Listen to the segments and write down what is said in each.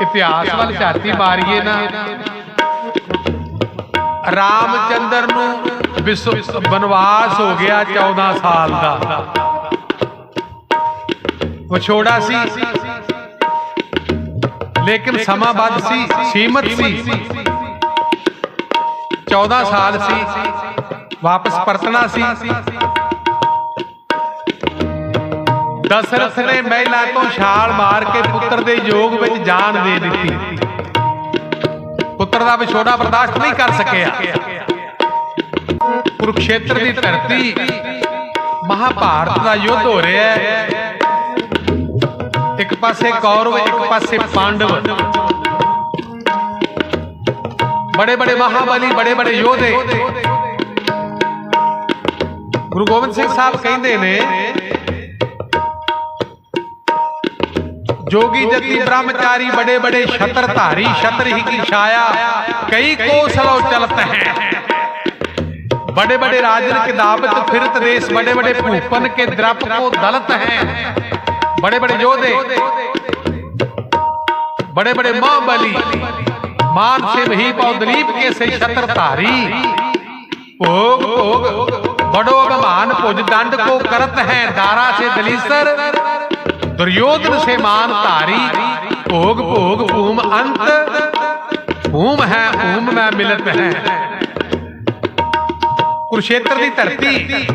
ਇਤਿਹਾਸ ਵੱਲ ਝਾਤੀ ਮਾਰੀਏ ਨਾ। ਰਾਮਚੰਦਰ ਨੂੰ ਬਨਵਾਸ ਹੋ ਗਿਆ 14 ਸਾਲ ਦਾ। ਵਿਛੋੜਾ ਸੀ। ਲੇਕਿਨ ਸਮਾਂ ਵੱਧ ਸੀ, ਸੀਮਤ ਸੀ। 14 ਸਾਲ ਸੀ। ਵਾਪਸ ਪਰਤਣਾ ਸੀ। ਦਸ਼ਰਥ ਨੇ ਮਹਿਲਾ ਤੋਂ ਛਾਲ ਮਾਰ ਕੇ ਪੁੱਤਰ ਦੇ ਯੋਗ ਵਿੱਚ ਜਾਨ ਦੇ ਦਿੱਤੀ। ਪੁੱਤਰ ਦਾ ਵਿਛੋੜਾ ਬਰਦਾਸ਼ਤ ਨਹੀਂ ਕਰ ਸਕਿਆ। ਕੁਰੂਕਸ਼ੇਤਰ ਦੀ ਧਰਤੀ ਮਹਾਭਾਰਤ ਦਾ ਯੁੱਧ ਹੋ ਰਿਹਾ ਹੈ। ਇੱਕ ਪਾਸੇ ਕੌਰਵ ਇੱਕ ਪਾਸੇ ਪਾਂਡਵ। ਬੜੇ ਬੜੇ ਮਹਾਬਲੀ ਬੜੇ ਬੜੇ ਯੋਧੇ। ਗੁਰੂ ਗੋਬਿੰਦ ਸਿੰਘ ਸਾਹਿਬ ਕਹਿੰਦੇ ਨੇ जोगी जति ब्रह्मचारी बड़े बड़े छत्र धारी छत्र ही की छाया, कई कोसलो चलत हैं। बड़े बड़े राजन के दावत फिरत देश बड़े बड़े भूपन के द्रप को दलत हैं। बड़े बड़े योधे बड़े बड़े महाबली मान से वही पौदलीप के से छत्र धारी भोग भोग बड़ो अभिमान भुज दंड को करत हैं, दारा से दलीसर दुर्योधन से मान धारी भोग भोग भूम अंत भूम है भूम में मिलत है ਕੁਰਸ਼ੇਤਰ ਦੀ ਧਰਤੀ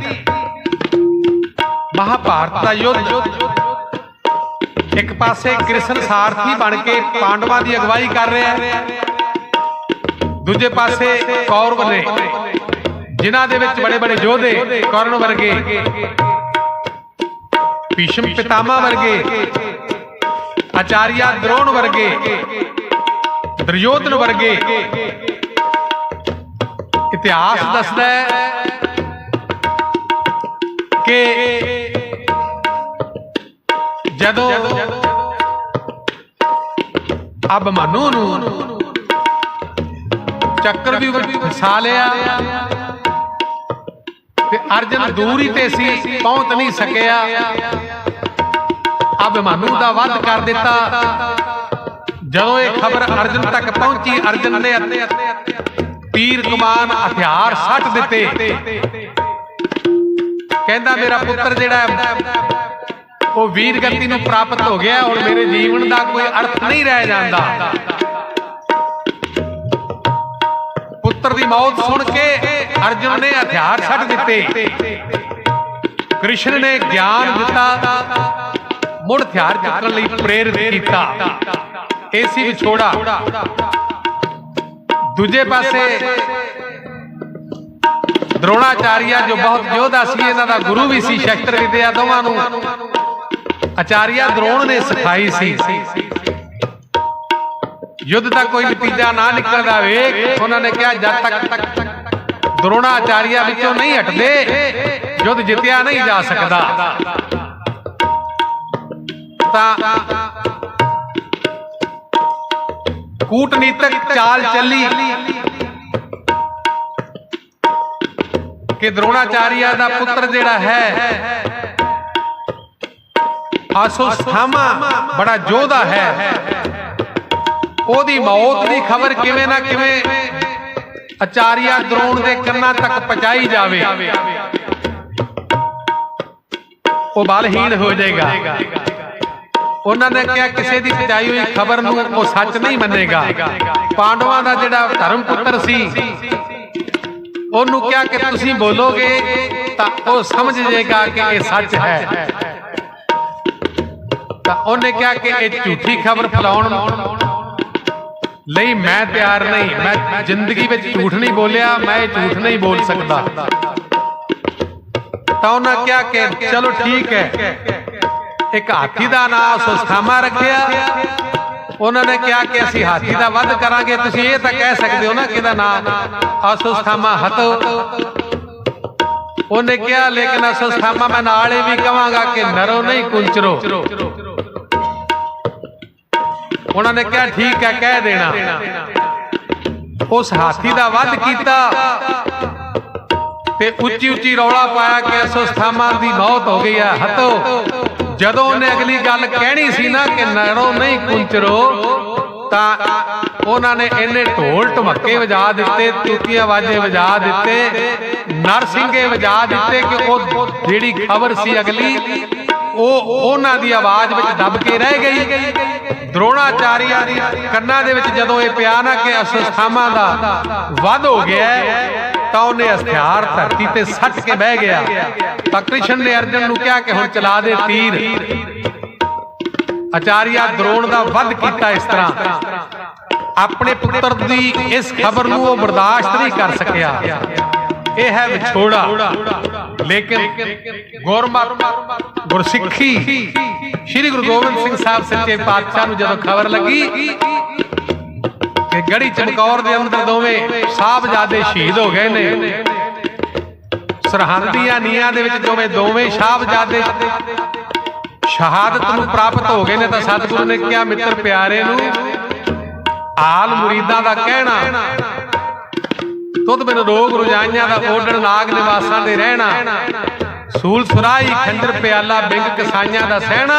ਮਹਾਭਾਰਤ ਦਾ ਯੁੱਧ ਇੱਕ ਪਾਸੇ ਕ੍ਰਿਸ਼ਨ ਸਾਰਥੀ ਬਣ ਕੇ ਪਾਂਡਵਾਂ ਦੀ ਅਗਵਾਈ ਕਰ ਰਿਹਾ ਹੈ ਦੂਜੇ ਪਾਸੇ ਕੌਰਵ ਨੇ ਜਿਨ੍ਹਾਂ ਦੇ ਵਿੱਚ ਬੜੇ ਬੜੇ ਯੋਧੇ ਕਰਨ ਵਰਗੇ ਭੀਸ਼ਮ ਪਿਤਾਮਾ ਵਰਗੇ, ਆਚਾਰੀਆ ਦ੍ਰੋਣ ਵਰਗੇ, ਦੁਰਯੋਧਨ ਵਰਗੇ। ਇਤਿਹਾਸ ਦੱਸਦਾ ਹੈ ਕਿ ਜਦੋਂ ਅਬਮਨੂ ਨੂੰ ਚੱਕਰ ਵੀ ਵਸਾ ਲਿਆ ਅਰਜਨ ਦੂਰੀ ਤੇ ਸੀ, ਪਹੁੰਚ ਨਹੀਂ ਸਕਿਆ। ਅਭਿਮਾਨੂ ਦਾ ਵੱਧ ਕਰ ਦਿੱਤਾ। ਜਦੋਂ ਇਹ ਖਬਰ ਅਰਜਨ ਤੱਕ ਪਹੁੰਚੀ, ਅਰਜਨ ਨੇ ਤੀਰ ਕਮਾਨ ਹਥਿਆਰ ਸੱਟ ਦਿੱਤੇ। ਕਹਿੰਦਾ, ਮੇਰਾ ਪੁੱਤਰ ਜਿਹੜਾ ਉਹ ਵੀਰ ਗਤੀ ਨੂੰ ਪ੍ਰਾਪਤ ਹੋ ਗਿਆ, ਹੁਣ ਮੇਰੇ ਜੀਵਨ ਦਾ ਕੋਈ ਅਰਥ ਨਹੀਂ ਰਹਿ ਜਾਂਦਾ। ਪੁੱਤਰ ਦੀ ਮੌਤ ਸੁਣ ਕੇ ਅਰਜੁਨ ਨੇ ਹਥਿਆਰ ਛੱਡ ਦਿੱਤੇ। ਕ੍ਰਿਸ਼ਨ ਨੇ ਗਿਆਨ ਦਿੱਤਾ, ਮੁੜ ਹਥਿਆਰ ਚੁੱਕਣ ਲਈ ਪ੍ਰੇਰਿਤ ਕੀਤਾ। ਇਹ ਵਿਛੋੜਾ। ਦੂਜੇ ਪਾਸੇ ਦ੍ਰੋਣਾਚਾਰੀਆ ਜੋ ਬਹੁਤ ਯੋਧਾ ਸੀ, ਇਹਨਾਂ ਦਾ ਗੁਰੂ ਵੀ ਸੀ, ਸ਼ਸਤਰ ਵਿਦਿਆ ਦੋਵਾਂ ਨੂੰ। ਆਚਾਰੀਆ ਦਰੋਣ ਨੇ ਸਿਖਾਈ ਸੀ। ਯੁੱਧ ਦਾ ਕੋਈ ਨਤੀਜਾ ਨਾ ਨਿਕਲਦਾ ਵੇਖ। ਉਹਨਾਂ ਨੇ ਕਿਹਾ, ਜਦ ਤੱਕ ਦ੍ਰੋਣਾਚਾਰੀਆ ਵਿੱਚੋਂ ਨਹੀਂ ਹਟਦੇ, ਯੁੱਧ ਜਿੱਤਿਆ ਨਹੀਂ ਜਾ ਸਕਦਾ। ਤਾਂ ਕੂਟਨੀਤਕ ਚਾਲ ਚੱਲੀ ਕਿ ਦ੍ਰੋਣਾਚਾਰੀਆ ਦਾ ਪੁੱਤਰ ਜਿਹੜਾ ਹੈ ਆਸੋਸਥਾਮਾ ਬੜਾ ਜੋਧਾ ਹੈ। ਉਹਦੀ ਮੌਤ ਦੀ ਖਬਰ ਕਿਵੇਂ ਨਾ ਕਿਵੇਂ ਆਚਾਰੀਆ ਦ੍ਰੋਣ ਦੇ ਕੰਨਾਂ ਤੱਕ ਪਹੁੰਚਾਈ ਜਾਵੇ। ਉਹ ਬਲਹੀਣ ਹੋ ਜਾਏਗਾ। ਉਹਨਾਂ ਨੇ ਕਿਹਾ ਕਿਸੇ ਦੀ ਪਹੁੰਚਾਈ ਹੋਈ ਖਬਰ ਨੂੰ ਉਹ ਸੱਚ ਨਹੀਂ ਮੰਨੇਗਾ। ਪਾਂਡਵਾਂ ਦਾ ਜਿਹੜਾ ਧਰਮ ਪੁੱਤਰ ਸੀ, ਉਹਨੂੰ ਕਿਹਾ ਕਿ ਤੁਸੀਂ ਬੋਲੋਗੇ ਤਾਂ ਉਹ ਸਮਝ ਜਾਏਗਾ ਕਿ ਇਹ ਸੱਚ ਹੈ। ਤਾਂ ਉਹਨੇ ਕਿਹਾ ਕਿ ਇਹ ਝੂਠੀ ਖਬਰ ਫੈਲਾਉਣ ਲਈ ਮੈਂ ਤਿਆਰ ਨਹੀਂ। ਮੈਂ ਜ਼ਿੰਦਗੀ ਵਿੱਚ ਝੂਠ ਨਹੀਂ ਬੋਲਿਆ, ਮੈਂ ਝੂਠ ਨਹੀਂ ਬੋਲ ਸਕਦਾ। ਤਾਂ ਉਹਨਾਂ ਕਿਹਾ ਕਿ, ਚਲੋ ਠੀਕ ਹੈ। ਇੱਕ ਹਾਥੀ ਦਾ ਨਾਮ ਸੁਸਥਾਮਾ ਰੱਖਿਆ। ਉਹਨਾਂ ਨੇ ਕਿਹਾ ਕਿ ਅਸੀਂ ਹਾਥੀ ਦਾ ਵੱਧ ਕਰਾਂਗੇ। ਤੁਸੀਂ ਇਹ ਤਾਂ ਕਹਿ ਸਕਦੇ ਹੋ ਨਾ ਕਿਹਦਾ ਨਾਮ ਅਸੁਸਥਾਮਾ ਹਤੋ ਉਹਨੇ ਕਿਹਾ, ਲੇਕਿਨ ਅਸੁਸਥਾਮਾ ਮੈਂ ਨਾਲ ਇਹ ਵੀ ਕਹਾਂਗਾ ਕਿ ਨਰੋ ਨਹੀਂ, ਕੁੰਚਰੋ। ਉਹਨਾਂ ਨੇ ਕਿਹਾ, ਠੀਕ ਹੈ, ਕਹਿ ਦੇਣਾ। ਉਸ ਹਾਥੀ ਦਾ ਵੱਧ ਕੀਤਾ ਤੇ ਉੱਚੀ ਉੱਚੀ ਰੌਲਾ ਪਾਇਆ ਕਿ ਅਸੁਸਥਾਮਾ ਦੀ ਮੌਤ ਹੋ ਗਈ ਹੈ। ਹਤੋ ਜਦੋਂ ਉਹਨੇ ਅਗਲੀ ਗੱਲ ਕਹਿਣੀ ਸੀ ਨਾ ਕਿ ਨਰੋ ਨਹੀਂ ਕੁੰਚਰੋ, ਤਾਂ ਉਹਨਾਂ ਨੇ ਇਹਨੇ ਢੋਲ ਢਮੱਕੇ ਵਜਾ ਦਿੱਤੇ, ਤੂਤੀਆਂ ਵਾਜੇ ਵਜਾ ਦਿੱਤੇ, ਨਰਸਿੰਘੇ ਵਜਾ ਦਿੱਤੇ ਕਿ ਉਹ ਜਿਹੜੀ ਖਬਰ ਸੀ ਅਗਲੀ ਉਹ ਉਹਨਾਂ ਦੀ ਆਵਾਜ਼ ਵਿੱਚ ਦਬ ਕੇ ਰਹਿ ਗਈ। ਦ੍ਰੋਣਾਚਾਰੀਆ ਕੰਨਾਂ ਦੇ ਵਿੱਚ ਜਦੋਂ ਇਹ ਪਿਆ ਨਾ ਕਿ ਅਸਥਾਮਾਂ ਦਾ ਵੱਧ ਹੋ ਗਿਆ ਤਾਂ ਉਹਨੇ ਹਥਿਆਰ, ਧਰਤੀ ਤੇ ਸੱਟ ਕੇ ਬਹਿ ਗਿਆ। ਤਾਂ ਕ੍ਰਿਸ਼ਨ ਨੇ ਅਰਜਨ ਨੂੰ ਕਿਹਾ ਕਿ ਹੁਣ ਚਲਾ ਦੇ ਤੀਰ। ਆਚਾਰੀਆ ਦ੍ਰੋਣ ਦਾ ਵੱਧ ਕੀਤਾ ਇਸ ਤਰ੍ਹਾਂ। ਆਪਣੇ ਪੁੱਤਰ ਦੀ ਇਸ ਖਬਰ ਨੂੰ ਉਹ ਬਰਦਾਸ਼ਤ ਨਹੀਂ ਕਰ ਸਕਿਆ। ਇਹ ਹੈ ਵਿਛੋੜਾ। ਲੇਕਿਨ ਗੁਰਮਤ ਗੁਰਸਿੱਖੀ। ਸ੍ਰੀ ਗੁਰੂ ਗੋਬਿੰਦ ਸਿੰਘ ਸਾਹਿਬ ਸੱਚੇ ਪਾਤਸ਼ਾਹ ਨੂੰ ਜਦੋਂ ਖਬਰ ਲੱਗੀ ਕਿ ਗੜੀ ਚਮਕੌਰ ਦੇ ਅੰਦਰ ਦੋਵੇਂ ਸਾਹਿਬਜ਼ਾਦੇ ਸ਼ਹੀਦ ਹੋ ਗਏ ਨੇ ਸਰਹੰਦ ਦੀਆਂ ਨੀਆਂ ਦੇ ਵਿੱਚ ਦੋਵੇਂ ਦੋਵੇਂ ਸਾਹਿਬਜ਼ਾਦੇ ਸ਼ਹਾਦਤ ਨੂੰ ਪ੍ਰਾਪਤ ਹੋ ਗਏ ਨੇ ਤਾਂ ਸਤਿਗੁਰੂ ਨੇ ਕਿਹਾ, ਮਿੱਤਰ ਪਿਆਰੇ ਨੂੰ, ਆਲ ਮੁਰੀਦਾਂ ਦਾ ਕਹਿਣਾ ਤੁਧ ਬਿਨ ਰੋਗ ਰੁਜਾਈਆਂ ਦਾ ਓਡਣ ਨਾਗ ਨਿਵਾਸਾਂ ਦੇ ਰਹਿਣਾ। ਸੂਲ ਸੁਰਾਈ ਖੰਡਰ ਪਿਆਲਾ ਬਿੰਗ ਕਸਾਈਆਂ ਦਾ ਸਹਿਣਾ।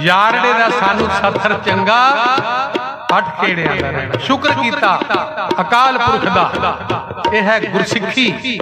ਯਾਰੜੇ ਦਾ ਸਾਨੂੰ ਸੱਥਰ ਚੰਗਾ। ਅੱਠ ਖੇੜਿਆਂ ਦਾ ਰਹਿਣਾ। ਸ਼ੁਕਰ ਕੀਤਾ। ਅਕਾਲ ਪੁਰਖ ਦਾ। ਇਹ ਹੈ ਗੁਰਸਿੱਖੀ।